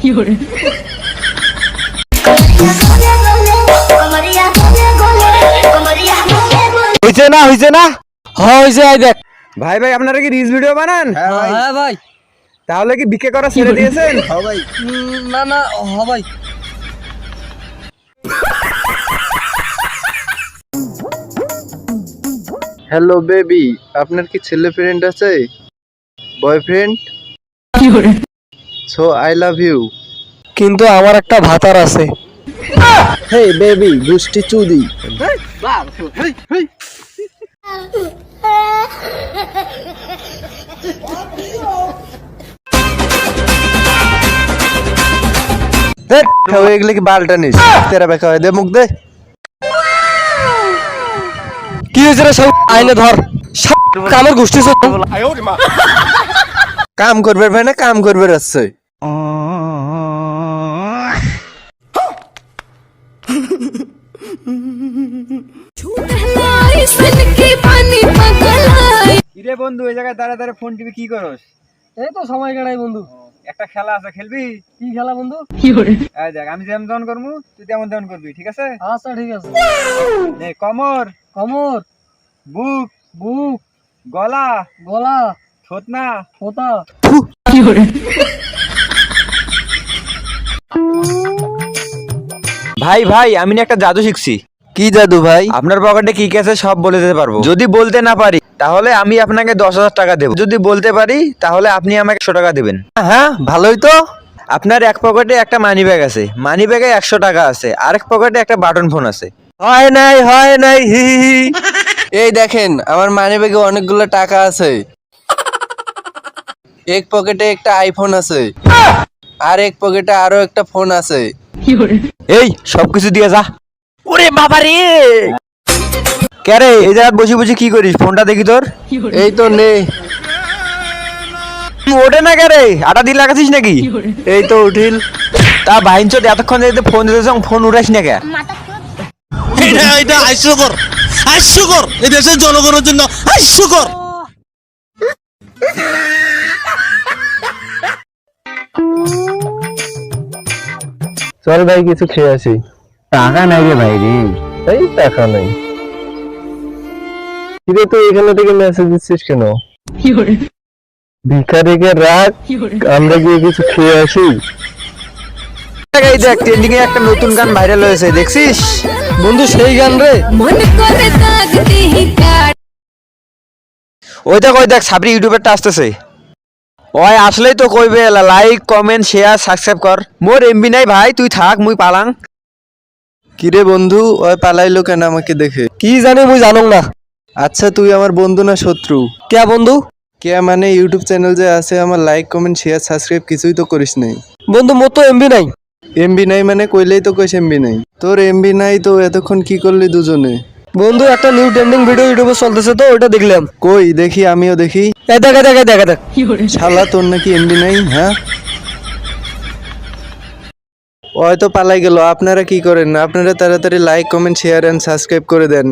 有人。হইছে না হইছে না? হইছে দেখ। ভাই ভাই আপনারা কি রিলস ভিডিও বানান? হ্যাঁ ভাই। হ্যাঁ, হ্যাঁ, তাহলে কি বিকে করা ছেড়ে দিয়েছেন? ভাই। না না ভাই। হ্যালো বেবি আপনার কি ছেলে ফ্রেন্ড আছে? Boyfriend so I love you কিন্তু আমার একটা ভাতার আছে। হে বেবি গুষ্টি চুদি। এগুলো কি বালটা নিস? তেরা বেকা হয় দে মুখ দে। কি হয়েছে রে সব? আইনে ধর। কামের গোষ্ঠী কাম করবে ভাই না কাম করবে আসছে কিরে বন্ধু এই জায়গায় দাঁড়া ফোন টিভি কি করস? এই তো সময় কেনাই বন্ধু। একটা খেলা আছে খেলবি? কি খেলা বন্ধু? কি করে? দেখ আমি যেমন তেমন করব তুই তেমন তেমন করবি ঠিক আছে? আচ্ছা ঠিক আছে। নে কমর। কমর। বুক। বুক। গলা। গলা। থোতনা। থোতা। কি করে? ভাই ভাই আমি না একটা জাদু শিখছি। কি জাদু ভাই? আপনার পকেটে কি আছে সব বলে দিতে পারব। যদি বলতে না পারি তাহলে আমি আপনাকে দশ হাজার টাকা দেবো। যদি বলতে পারি তাহলে আপনি আমাকে একশো টাকা দেবেন। হ্যাঁ ভালোই তো। আপনার এক পকেটে একটা মানি ব্যাগ আছে। মানি ব্যাগে একশো টাকা আছে। আরেক পকেটে একটা বাটন ফোন আছে। হয় নাই হয় নাই হি হি। এই দেখেন আমার মানি ব্যাগে অনেকগুলো টাকা আছে। এক পকেটে একটা আইফোন আছে। আর এক পকেটে আরও একটা ফোন আছে। এই সবকিছু দিয়ে যা। ওরে বাবা রে! এই বসে বসে কি করিস? ফোনটা দেখি তোর। এই তো নে। ওঠে না ক্যারে আটা দিল লাগাছিস নাকি? এই তো উঠিল। তা বাহিন চোট এতক্ষণ ফোন ফোন উঠাস না ক্যা এটা এটা হাস্যকর। এই দেশের জনগণের জন্য হাস্যকর। চল ভাই কিছু খেয়ে আসি। টাকা নাই রে ভাই রে। এই টাকা নাই। কিরে তুই এখানে থেকে মেসেজ দিচ্ছিস কেন? ভিখারিকে রাখ আমরা গিয়ে কিছু খেয়ে আসি। এই দেখ ট্রেন্ডিং এ একটা নতুন গান ভাইরাল হয়েছে দেখছিস? বন্ধু সেই গান রে। ওই দেখ ওই দেখ সাবরি ইউটিউবারটা আসতেছে। ওই আসলেই তো কইবে লাইক কমেন্ট শেয়ার সাবস্ক্রাইব কর। মোর এমবি নাই ভাই তুই থাক মুই পালাং। কিরে বন্ধু ওই পালাইলো কেন আমাকে দেখে? কি জানি মুই জানো না। আচ্ছা তুই আমার বন্ধু না শত্রু? কে বন্ধু? কে মানে ইউটিউব চ্যানেল যে আছে আমার লাইক কমেন্ট শেয়ার সাবস্ক্রাইব কিছুই তো করিস নাই। বন্ধু মোর তো এমবি নাই। এমবি নাই মানে কইলেই তো কইস এমবি নাই। তোর এমবি নাই তো এতক্ষণ কি করলি দুজনে? বন্ধু একটা নিউ ট্রেন্ডিং ভিডিও ইউটিউবে চলতেছে তো ওটা দেখলাম। কই দেখি আমিও দেখি। এই দেখা দেখা দেখা দেখ। শালা তোর নাকি এমবি নাই হ্যাঁ? হয়তো পালাই গেল আপনারা কি করেন? আপনারা তাড়াতাড়ি like comment share and subscribe করে দেন।